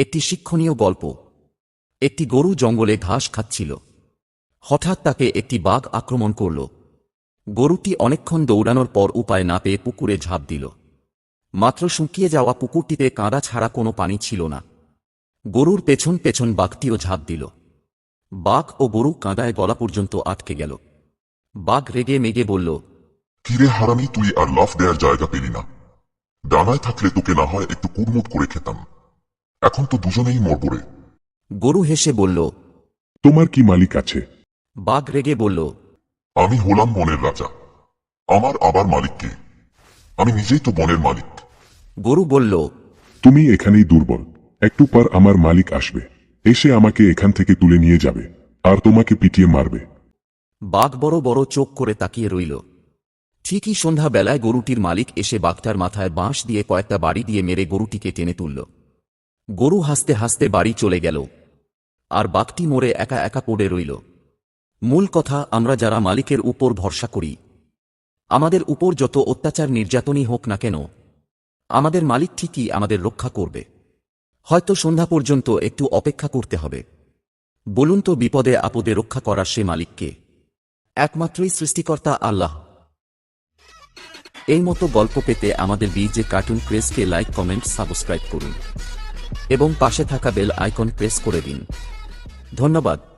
একটি শিক্ষণীয় গল্প। একটি গরু জঙ্গলে ঘাস খাচ্ছিল। হঠাৎ তাকে একটি বাঘ আক্রমণ করল। গরুটি অনেকক্ষণ দৌড়ানোর পর উপায় না পেয়ে পুকুরে ঝাঁপ দিল। মাত্র শুকিয়ে যাওয়া পুকুরটিতে কাঁদা ছাড়া কোনো পানি ছিল না। গরুর পেছন পেছন বাঘটিও ঝাঁপ দিল। বাঘ ও গরু কাঁদায় গলা পর্যন্ত আটকে গেল। বাঘ রেগে মেগে বলল, কিরে হারামি, তুই আর লাফ দেওয়ার জায়গা পেলি না। ডানায় থাকলে তোকে না হয় একটু কুড়মুট করে খেতাম। এখন তো দুজনেই মরবরে গরু হেসে বলল তোমার কি মালিক আছে? বাঘ রেগে বলল আমি হলাম বনের রাজা। আমার আবার মালিক কে? আমি নিজেই তো বনের মালিক। গরু বলল তুমি এখানেই দুর্বল। একটু পর আমার মালিক আসবে। এসে আমাকে এখান থেকে তুলে নিয়ে যাবে। আর তোমাকে পিটিয়ে মারবে। বাঘ বড় বড় চোখ করে তাকিয়ে রইল। ঠিকই সন্ধ্যাবেলায় গরুটির মালিক এসে বাঘটার মাথায় বাঁশ দিয়ে কয়েকটা বাড়ি দিয়ে মেরে গরুটিকে টেনে তুলল। গরু হাসতে হাসতে বাড়ি চলে গেল। আর বাঘটি মোড়ে একা একা পড়ে রইল। মূল কথা, আমরা যারা মালিকের উপর ভরসা করি, আমাদের উপর যত অত্যাচার নির্যাতনই হোক না কেন, আমাদের মালিক ঠিকই আমাদের রক্ষা করবে। হয়তো সন্ধ্যা পর্যন্ত একটু অপেক্ষা করতে হবে। বলুন তো, বিপদে আপদে রক্ষা করার সে মালিককে। একমাত্রই সৃষ্টিকর্তা আল্লাহ। এই মতো গল্প পেতে আমাদের বিজে কার্টুন প্রেসকে লাইক, কমেন্ট, সাবস্ক্রাইব করুন। এবং পাশে থাকা বেল আইকন প্রেস করে দিন। ধন্যবাদ।